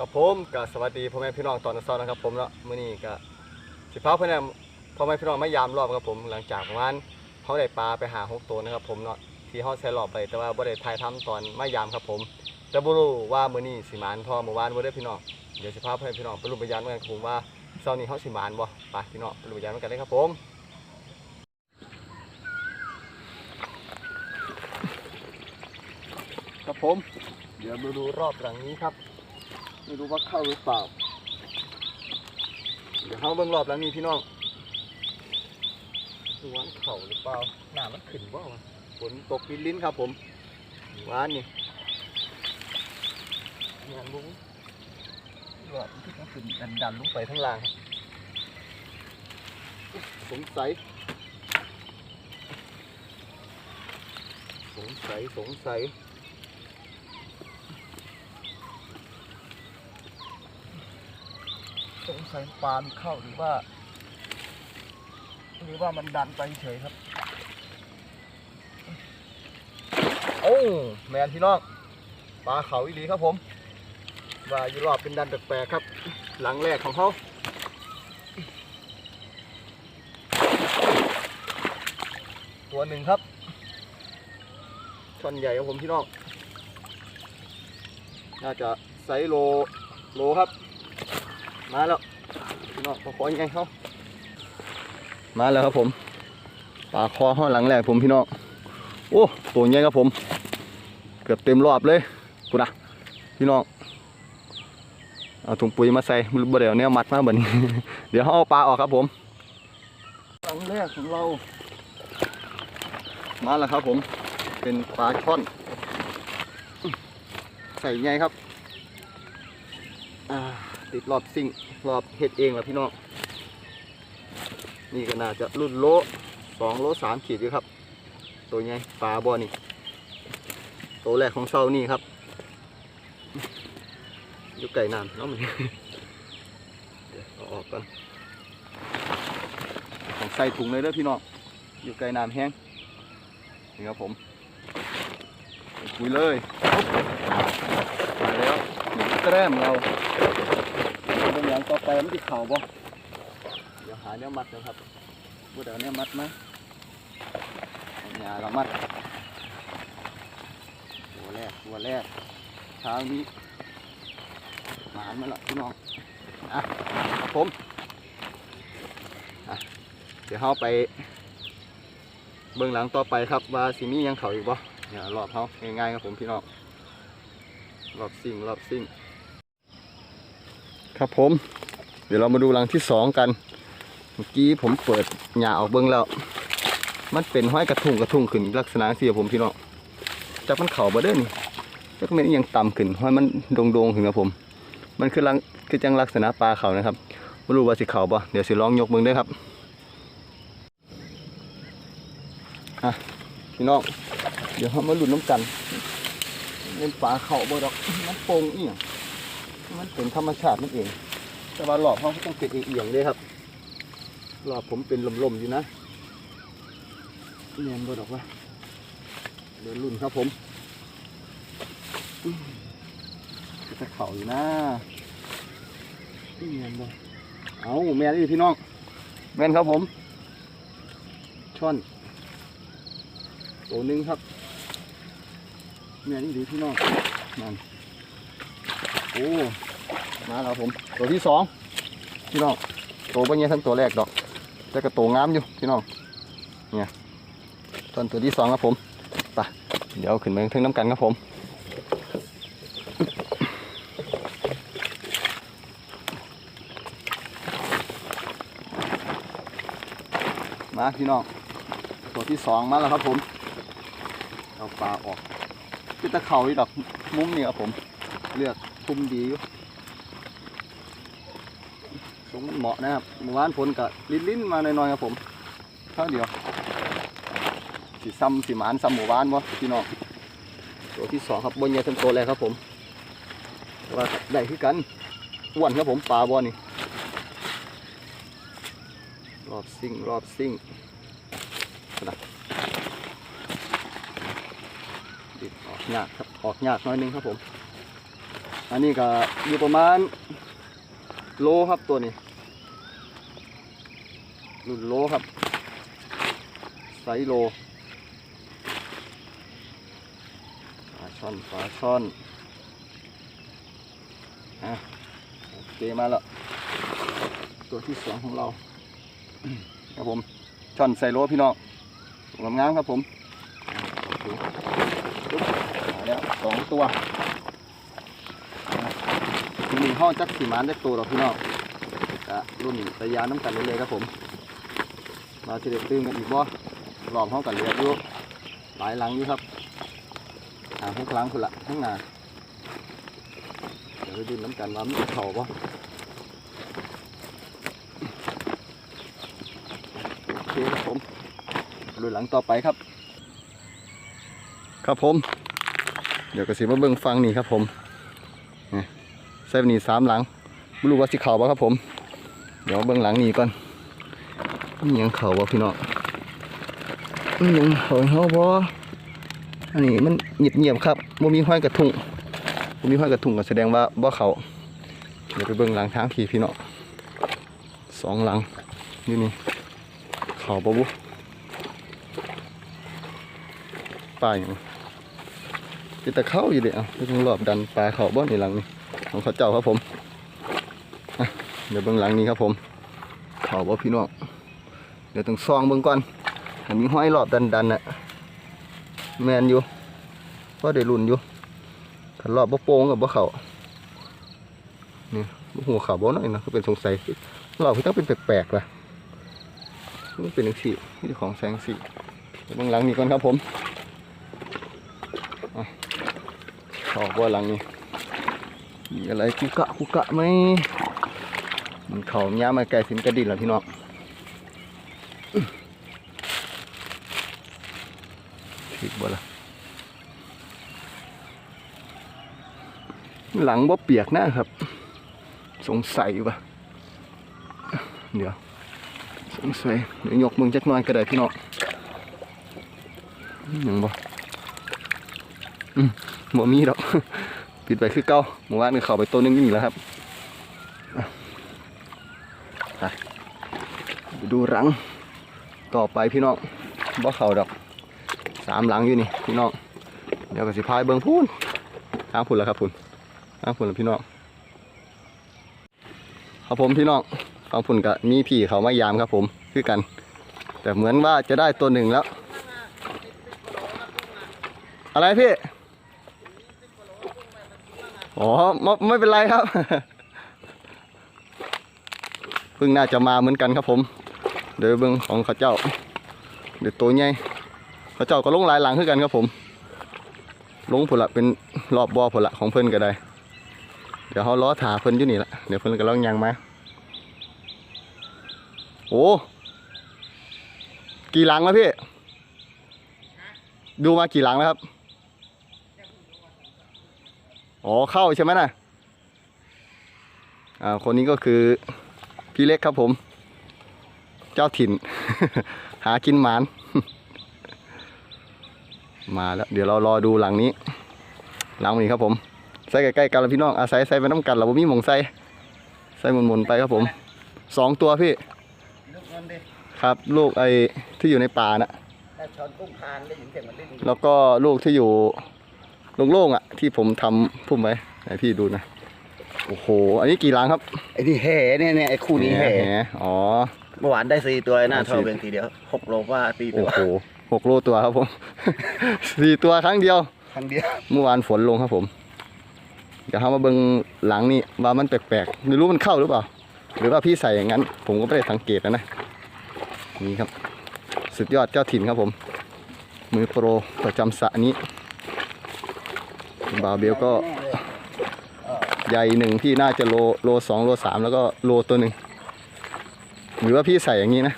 ครับผมก็สวัสดีพ่อแม่พี่น้องตอนเช้านะครับ ผมเนาะมื้อนี้ก็สิพาพ่อแม่พ่อแม่พี่น้องมายามรอบครับผม หลังจากประมาณเขาได้ปลาไปหาหกตัวนะครับ ผมเนาะที่เขาใช้รอบไปแต่ว่าบ่ได้ถ่ายทำตอนมายามครับผมแต่บ่รู้ว่ามื้อนี้สิหมานพอเมื่อวานบ่ได้พี่น้องเดี๋ยวสิพาพ่อแม่พี่น้องไปลุ้นไปยามกันครับผมว่าเช้านี้เขาสิหมานบ่ไปพี่น้องไปลุ้นไปยามกันเลยครับผมครับผม เดี๋ยวดูรอบหลังนี้ครับ ไม่รู้ว่าเข้าหรือเปล่า เดี๋ยวเข้าเบิ่งรอบหลังนี้พี่น้องดูว่าเข่าหรือเปล่าหน้ามันขึ้นบ่าวะฝนตกลิ้นลิ้นครับผมหวานนี่งานบุ้งรอบที่มันขึ้นดันดันๆลงไปทั้งล่างครับสงสัย สงสัย สงสัย สงสัยปลานเข้าหรือว่า หรือว่ามันดันไปเฉยครับโอ้แมนพี่น้องปลาเขาอีดีครับผมว่าอยู่รอบเป็นดันแปลกๆครับ หลังแรกของเขาตัวหนึ่งครับช่อนใหญ่ครับผมพี่น้อง น่าจะไซโลโลครับ มาแล้วพี่น้องปลาคอยังไงเขามาแล้วครับผมปลาคอห้อหลังแรกผมพี่น้องโอ้ตัวใหญ่ครับผม เกือบเต็มรอบเลยกูนะพี่น้องเอาถุงปุ๋ยมาใส่บ่เดี๋ยวเนี้ยมัดมาเหมือนเดี๋ยวเขาเอาปลาออกครับผมหลังแรกของเรา มาแล้วครับผม เป็นปลาช่อน ใส่ไงครับอ่า ติดรอบซิ่งรอบเฮ็ดเองล่ะพี่น้องนี่ก็น่าจะรุ่นโลสองโลสามขีดอยู่ครับ ตัวใหญ่ปลาบอนี่ตัวแรกของเซานี่ครับอยู่ไก่น้ำเนาะมันเดี๋ยวเอาออกก่อนของใส่ถุงเลยเด้อพี่น้องอยู่ไก่น้ำแห้งนี่ครับผมคุยเลยมาแล้ว แต้มเราเป็นอย่างต่อไปมันติดเข่าบ่เดี๋ยวหาเนื้อมัดเดี๋ยวครับพูดเอาเนื้อมัดมาเอาหญ้าเรามัดตัวแรกตัวแรกเช้านี้หมานมาและพี่น้องอะครับผมอะเดี๋ยวเราไป เบื้องหลังต่อไปครับว่าสิมียังเขาอีกบ่เนี่ยรอบเขาง่ายๆครับผมพี่น้องรอบซิ่งรอบซิ่ง ครับผม เดี๋ยวเรามาดูรังที่สองกัน เมื่อกี้ผมเปิดหญ้าออกเบิ้องแล้ว มันเป็นห้อยกระทุ่งกระทุ่งขึ้นลักษณะเสียผมพี่น้องจากมันเข่าบ่เด้อนี่จักเม็นยังต่ำขึ้นห้อยมันโด่งๆขึ้นครับผม มันคือลังคือจังลักษณะปลาเขานะครับไม่รู้ว่าสิเข่าบ่เดี๋ยวสิลองยกมือด้วยครับอะพี่น้องเดี๋ยวเรามาลุ้นน้ำกันเป็นปลาเข่าบ่ดอกมันโป่งอีหยัง มันเป็นธรรมชาตินั่นเอง แต่ว่าหลอบเขาก็ต้องเป็นเอียงๆเลยครับหลอบผมเป็นลมๆอยู่นะเนียนบ่ดอกว่าเดินรุ่นครับผมอื้อจะเข่าอยู่นะเนียนบ่เอาแม่นี่พี่น้องแม่นครับผม ช่อนตัวหนึงครับแม่นี่ดีพี่น้องนั่นโอ้มาแล้วผม ตัวที่สองพี่น้องตัวบางอย่างทั้งตัวแรกดอกแต่ก็ตัวงามอยู่พี่น้องเนี่ยส่วนตัวที่สองครับผมไปเดี๋ยวขึ้นมาถึงน้ำกันครับผมมาพี่น้องตัวที่สองมาแล้วครับผมเอาปลาออกคือตะเข่าอีดอกมุมนี่ครับผมเลือก คุมดีอยู่ทรงมันเหมาะนะครับเมื่อวานฝนก็ลิ้นลิ้นๆมาหน่อยๆครับผมเท่าเดียวสีซ้ำสีหมานซ้ำหมู่บ้านวะพี่น้องตัวที่สองครับบนใหญ่ทั้งตัวเลยครับผมว่าได้คือกันอ้วนครับผมปลาบอนี่รอบซิ่งรอบซิ่งนะดิบออกยากครับออกยากน้อยนึงครับผม อันนี้ก็อยู่ประมาณโลครับตัวนี้รุ่นโลครับไซโลปลาช่อนปลาช่อนอะโอเคมาแล้วตัวที่สองของเราครับผมช่อนใส่โลพี่น้องงามๆครับผมโอเคปุ๊บมาแล้วสองตัว ห้องจักสีมานจักตัวหรอกพี่น้องกะรุ่นระยะน้ำกันเลยครับผมเราจะได้ตื้มกันอีกบ่รอบห้องกันเลือยู่หลายหลังอยู่ครับหาหกหลังคนละข้งหน้าเดี๋ยวไปดูน้ำกันว่ามีเข่าบ่โอเคครับผมดูหลังต่อไปครับ ครับผม เดี๋ยวกระสีมาเบิ่งฟังนี่ครับผม ใส่ไปนี่สามหลังไม่รู้ว่าสิเข่าบ่ครับผม เดี๋ยวเบื้องหลังนี่ก่อนนี่ยังเข่าบ่พี่น้องนี่ยังเข่าเฮาบ่อันนี้มันเงียบเงียบๆครับบ่มีห้อยกระทุงบ่มีห้อยกระทุงก็แสดงว่าบ่เข่าเดี๋ยวไปเบื้องหลังทางพี่พี่น้องสองหลังนี่นี่เข่าบ่บุป้าอย่างเป็นตะเข้าอยู่เด้อะไปตรงรอบดันปลาเข่าบ่ในหลังนี่ ของเขาเจ้าครับผมเดี๋ยวเบื้องหลังนี้ครับผมเขาบ่พี่น้องเดี๋ยวต้องซองเบื้องก่อนอันมีห้อยรอบดันดันๆน่ะแมนอยู่ก็ได้รุ่นอยู่ขันรอบบ่โป่งกับบ่เขานี่หัวเขาบ่หน่อยนะก็เป็นสงสัยรอบพี่ต้องเป็นแปลกๆล่ะมันเป็นจังซี่นี่ของแสงสีเบื้องหลังนี้ก่อนครับผมอะเขาบ่หลังนี้ มีอะไรกุกะกุกะไหมมันเขาย่ามาไกลสินกระดิ่งแล้วพี่น้องถึกบ่ละหลังบ่เปียกนะครับ สงสัยว่ะเดี๋ยวสงสัยเดี๋ยวยกมึงจักหน่อยก็ได้พี่น้องยังบ่อืมบ่มีดอก ปิดไปคือเก่าเมื่อวานกเข้าไปตัวหนึงอยู่นี่แหล้วครับไปดูหลังต่อไปพี่น้องบ่เขาดอกสามหลังอยู่นี่พี่น้องเดี๋ยวก็สิพายเบิ่งพูนทางพุ่นแล้วครับพุ่นทางพุ่นแล้วพี่น้องครับผมพี่น้องทางพุ่นก็มีพี่เขามายามครับผมคือกัน แต่เหมือนว่าจะได้ตัวหนึ่งแล้ว อะไรพี่ อ๋อไม่ไม่เป็นไรครับ เพิ่งน่าจะมาเหมือนกันครับผม เดี๋ยวเบิ้งของเขาเจ้า เดี๋ยวตัวใหญ่เขาเจ้าก็ลงหลายหลังขึ้นกันครับผม ลงผลละเป็นรอบบอผลละของเพิ่นก็ได้ เดี๋ยวเขาล้อถาเพิ่นอยู่นี่ละเดี๋ยวเพิ่นก็ล่องยางมา โอ้กี่หลังแล้วพี่ ดูมากี่หลังแล้วครับ อ๋อเข้าใช่ไหมน่ะอ่าคนนี้ก็คือพี่เล็กครับผม เจ้าถิ่น หากินหมาน มาแล้วเดี๋ยวเรารอดูหลังนี้ หลังนี้ครับผมใส่ใกล้ๆกันแล้วพี่น้องอาศัยใส่ไปน้ำกันเราบ่มีหมองใส่ใส่หมุนๆไปครับผมสองตัวพี่ลูกมันดิครับลูกไอ้ที่อยู่ในป่าน่ะถ้าช้อนกุ้งพานได้ยินเสียงมันดิ้นแล้วก็ลูกที่อยู่ โล่งๆอะ ที่ผมทำพุ่มไว้ให้พี่ดูนะ โอ้โห อันนี้กี่หลังครับไอ้นี่แห่เนี่ยเนี่ยไอ้คู่นี้แห่หอ๋อ เมื่อวานได้สี่ตัวหน้าอ๋อทอสี่เป็นทีเดียวหกโลว่าตีตัโอ้วโหหกโลตัวครับผม สี่ตัวครั้งเดียว ครั้งเดียว เมื่อวานฝนลงครับผม เดี๋ยวเขามาเบิ่งหลังนี่ว่ามันแปลกๆ ไม่รู้มันเข้าหรือเปล่า หรือว่าพี่ใส่อย่างนั้น ผมก็ไม่ได้สังเกตนะนะ นี่ครับ สุดยอดเจ้าถิ่นครับผม มือโปรประจำสระนี้ บาร์เบลก็แน่เลยเออใหญ่หนึ่งพี่น่าจะโลโลสองโลสามแล้วก็โลตัวหนึ่งหรือว่าพี่ใส่อย่างนี้นะ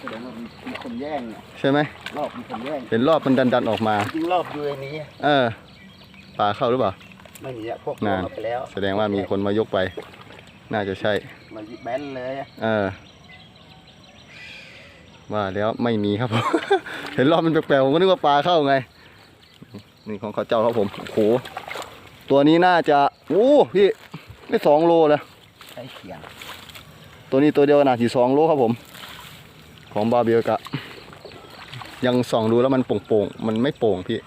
แสดงว่ามีคนแย่งเนี่ยใช่ไหมรอบมีคนแย่งเห็นรอบมันดันดันๆออกมา จริงรอบอยู่ในนี้ เออปลาเข้าหรือเปล่า ไม่มีอะพวกน่าลงไปแล้วแสดงว่ามีคนมายกไป น่าจะใช่ มันแบนเลยอะเออ ว่าแล้วไม่มีครับผม เห็นรอบมันแปลกๆผมก็นึกว่าปลาเข้าไง นี่ของเขาเจ้าครับผมโอ้โหตัวนี้น่าจะโอ้พี่ได้สองโลแล้วใช้เขียงตัวนี้ตัวเดียวน่าที่สองโลครับผม ของบาเบลกะ ยังส่องดูแล้วมันโป่งๆมันไม่โป่งพี่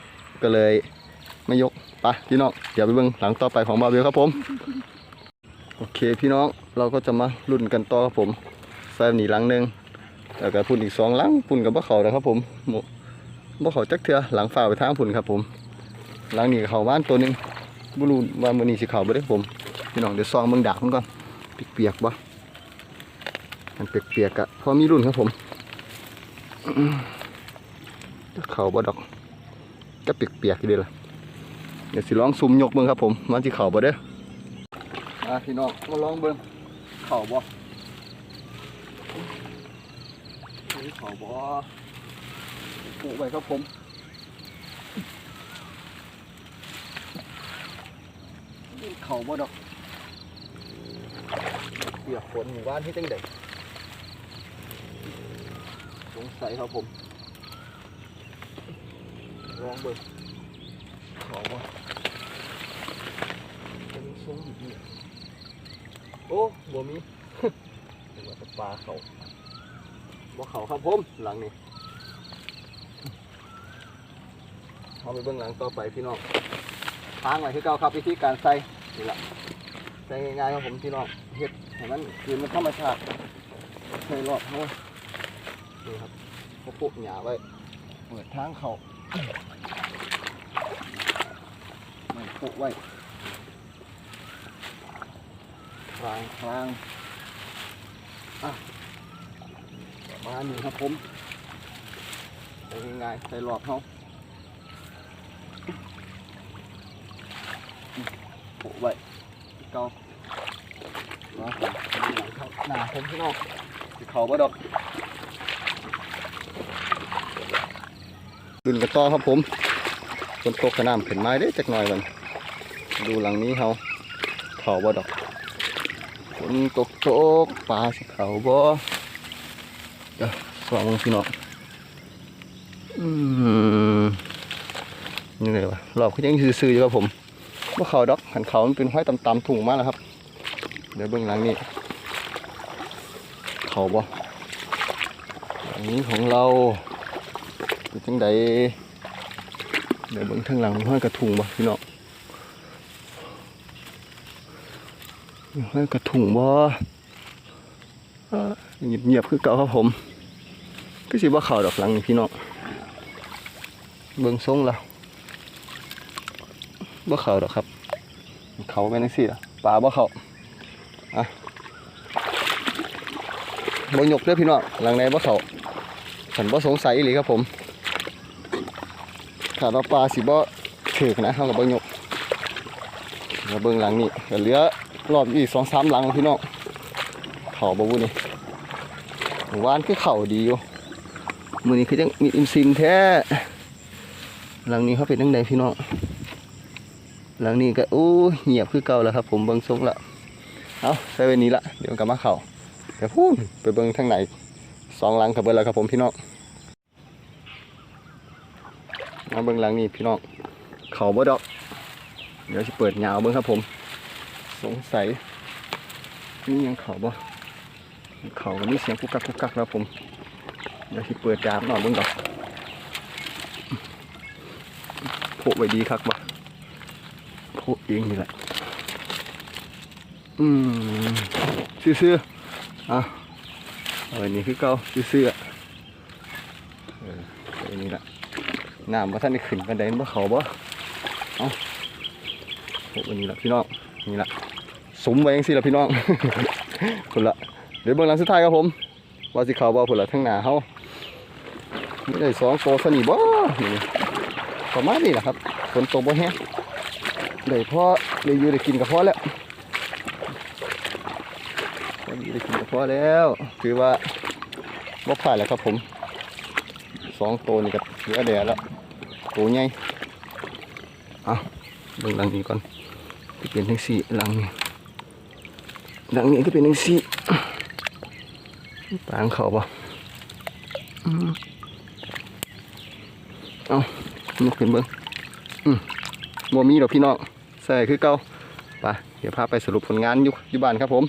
ก็เลยไม่ยกไปพี่น้องเดี๋ยวไปเบิ่งหลังต่อไปของบาเบลครับผมโอเคพี่น้องเราก็จะมารุ่นกันต่อครับผมใส่หนีหลังหนึ่งแล้วก็พุ่นอีกสองหลังพุ่นกับบ่เขานะครับผมหมู่บ่เขาจักเถื่อหลังฝ่าไปทางพุ่นครับผม หลังนี้เขาบ้านตัวหนึ่งบ่รู้ว่ามื้อนี้สิเขาบ่ได้ผมพี่น้องเดี๋ยวซองเบิ่งดากมันก่อนเปียกๆบ่มันเปียกๆอะพอมีรุ่นครับผมเขาบ่ดอกก็เปียกๆอยู่เดีล่ะเดี๋ยวสิลองซุ่มยกเบิ่งครับผมมันสิเข่าบ่เด้ออะพี่น้องมาลองเบิ่งเข่าบ่เข่าบ่ปูไว้ครับผม เข่าบ่ดอกเปียกฝนหมู่บ้านที่ตั้งใดสงสัยครับผมลองเบิ่งขอว่เป็นทรงอยู่นี่โอ้บ่มีนึกว่าจะปลาเขาบ่เขาครับผมหลังนี้เอาไปเบื้องหลังต่อไปพี่น้องทางไว้ที่เก่าครับวิธีการใส่ นี่แหละใส่ง่ายๆครับผมพี่น้องเฮ็ดให้มันคืนมันธรรมชาติใส่รอบเขานี่ครับเขาปลูกหญ้าไว้ เปิดทางเขาไม่ปลูกไว้คลางคลางอะมาณนี้ครับผมใส่ง่ายๆใส่หลอดเขา ปลูกไว้เกาล้อผมหลังเขาหนาผมพี่น้องสิเขาบ่ดอกขึ้นกันต่อครับผมฝนตกขน้ำขึ้นไม้ได้จักหน่อยมันดูหลังนี้เขาเขาบ่ดอกฝนตกโจกปลาสิเขาบ่เดี๋ยวสองพี่น้องอืมนี่เลยวะรอบเขายังซื่อๆอยู่ครับผม ว่าเขาดอกหันเขามันเป็นห้อยตำๆถุงมากแล้วครับ เดี๋ยวเบื้องหลังนี้เขาบ่หลังนี้ของเราเป็นจังใดเดี๋ยวเบื้องทางหลังห้อยกระถุงบ่พี่น้องเฮ้ยกระถุงบ่เงียบเงียบๆคือเก่าครับผมก็สิว่าข่าดอกหลังนี่พี่น้องเบิ่งทรงแล้ว บ่เข่าวดอกครับ เขาเป็นจังซี่ล่ะปลาบ่เข้าอะบ่ยกเด้อพี่น้องหลังในบ่เข้าฉันบ่สงสัยอีหลีครับผมถ้าว่าปลาสิบ่ถึกนะเฮาก็บ่ยกแล้วเบิ่งหลังนี่เหลือรอบอีกสองสามหลังพี่น้องเข่าบาวุนี่หมู่านคือเข่าดีอยู่มือนี้คือยังมีอิมซิมแท้หลังนี้เขาเป็นตั้งใดพี่น้อง หลังนี้ก็อู้เงียบคือเก่าแล้วครับ ผมเบิ้งทรงละเอาใส่ไว้นี้ละเดี๋ยวกลับมาเข่าเดี๋ยวพูดไปเบิ้งทางไหนสองหลังกับเบิ้งแล้วครับผมพี่น้องมาเบิ้งหลังนี้พี่น้องเข่าบ่ดอก เดี๋ยวจะเปิดยาวเบิ้งครับผม สงสัยนี่ยังเข่าบ่เข่ามีเสียงกุกกักกุกกักแล้วผมเดี๋ยวที่เปิดจามหน่อยเบิ่งก่อนโผล่ไว้ดีครับบ่ โผล่เองนี่แหละ อืมซื่อๆอะเอาไว้นี่คือเก่าซื่อๆอะเออไว้นี่ละน้ำบ่าท่านได้ขึ้นกันไดนบ่เขาบ่เอาโผล่ไว้นี่ละพี่น้องนี่แหละสมไว้ยังสิละพี่น้องคนละเดี๋ยวเบื้องหลังสุดท้ายครับผมว่าสิเขาบ่ผลละทั้งหนาเฮาไม่ได้สองโตสนิบ่ประมาณนี้แหละครับฝนตกบ่แห้ง ได้พ่อได้อยู่ได้กินกับพ่อแล้วได้อยู่ได้กินกับพ่อแล้ว ถือว่าบ่ผ่านแล้วครับผมสองโตนี่ก็เหลือแดดแล้วโตใหญ่เอาเบื้องหลังนี้ก่อนจะเป็นทั้งสี่หลังนี้ดังนี้ก็เป็นหนังสี่ปางเขาปะเอานกเป็นเบิ้งอืมบ่มีดอกพี่น้อง ใส่คือเก่าไปเดี๋ยวพาไปสรุปผลงานอยู่อยู่บ้านครับผม